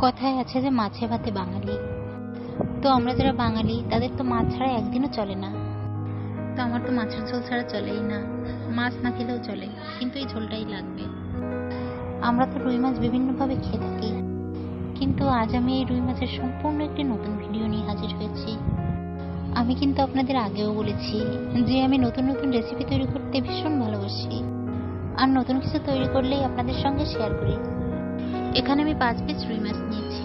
কথায় আছে যে মাছে ভাতে বাঙালি। তো আমরা যারা বাঙালি, তাদের তো মাছ ছাড়া একদিনও চলে না। তো আমার তো মাছের ঝোল ছাড়া চলেই না। মাছ না খেলেও চলে, কিন্তু এই ঝোলটাই লাগবে। আমরা তো রুই মাছ বিভিন্নভাবে খেয়ে থাকি। কিন্তু আজ আমি এই রুই মাছের সম্পূর্ণ একটি নতুন ভিডিও নিয়ে হাজির হয়েছি। আমি কিন্তু আপনাদের আগেও বলেছি যে আমি নতুন নতুন রেসিপি তৈরি করতে ভীষণ ভালোবাসি। আর নতুন কিছু তৈরি করলেই আপনাদের সঙ্গে শেয়ার করি। এখানে আমি পাঁচ পিস রুই মাছ নিয়েছি।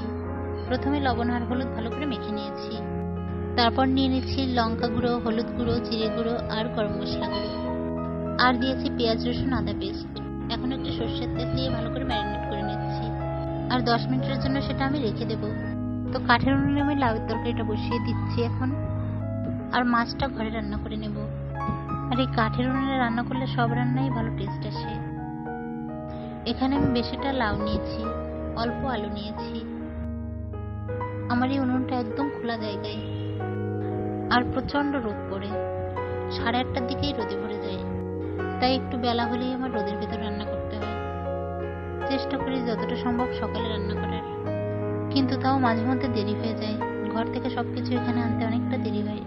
প্রথমে লবণ আর হলুদ ভালো করে মেখে নিয়েছি। তারপর নিয়ে নিচ্ছি লঙ্কা গুঁড়ো, হলুদ গুঁড়ো, জিরে গুঁড়ো আর গরম মশলা। গুঁড়ো আর দিয়েছি পেঁয়াজ, রসুন, আদা পেস্ট। এখন একটু সর্ষের তেল দিয়ে ভালো করে ম্যারিনেট করে নিচ্ছি। আর দশ মিনিটের জন্য সেটা আমি রেখে দেবো। তো কাঠের উনুনে আমি লাউয়ের তরকারিটা বসিয়ে দিচ্ছি এখন। আর মাছটা ঘরে রান্না করে নেব। আর এই কাঠের উনুনে রান্না করলে সব রান্নাই ভালো টেস্ট আসে। এখানে আমি বেশিটা লাউ নিয়েছি, অল্প আলু নিয়েছি। আমার এই উনুনটা একদম খোলা জায়গায়। আর প্রচণ্ড রোদ পড়ে। সাড়ে আটটার দিকেই রোদে ভরে যায়। তাই একটু বেলা হলেই আমার রোদের ভেতর রান্না করতে হয়। চেষ্টা করি যতটা সম্ভব সকালে রান্না করার। কিন্তু তাও মাঝে মধ্যে দেরি হয়ে যায়। ঘর থেকে সবকিছু এখানে আনতে অনেকটা দেরি হয়।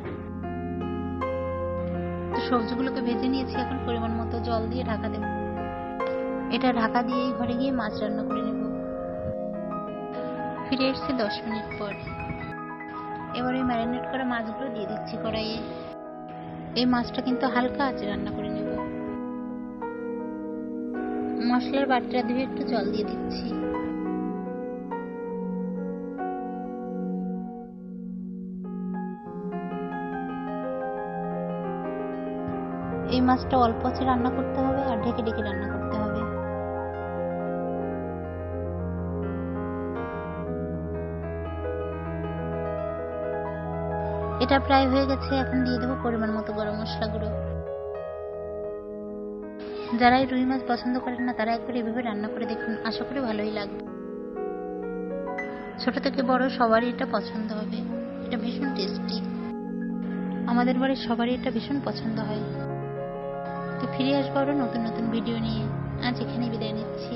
তো সবজিগুলোকে ভেজে নিয়েছি এখন পরিমাণ মতো জল দিয়ে ঢাকা দেব। এটা ঢাকা দিয়েই ঘরে গিয়ে মাছ রান্না করে নেব। ফিরে এসেছি দশ মিনিট পর। এবার এই ম্যারিনেট করা মাছগুলো দিয়ে দিচ্ছি কড়াইয়ে। এই মাছটা কিন্তু হালকা আছে রান্না করে নেব। মশলার বাটিটা দিয়ে একটু জল দিয়ে দিচ্ছি। এই মাছটা অল্প আছে রান্না করতে হবে আর ঢেকে ঢেকে রান্না করতে হবে। এটা প্রায় হয়ে গেছে, এখন দিয়ে দেবো পরিমাণ মতো গরম মশলা গুঁড়ো। যারা এই রুই মাছ পছন্দ করেন না, তারা একবার এভাবে রান্না করে দেখুন, আশা করি ভালোই লাগবে। ছোট থেকে বড় সবারই এটা পছন্দ হবে, এটা ভীষণ টেস্টি আমাদের বাড়ির সবারই এটা ভীষণ পছন্দ হয়। তো ফিরে আসব আরও নতুন নতুন ভিডিও নিয়ে। আজ এখানে বিদায় নিচ্ছি।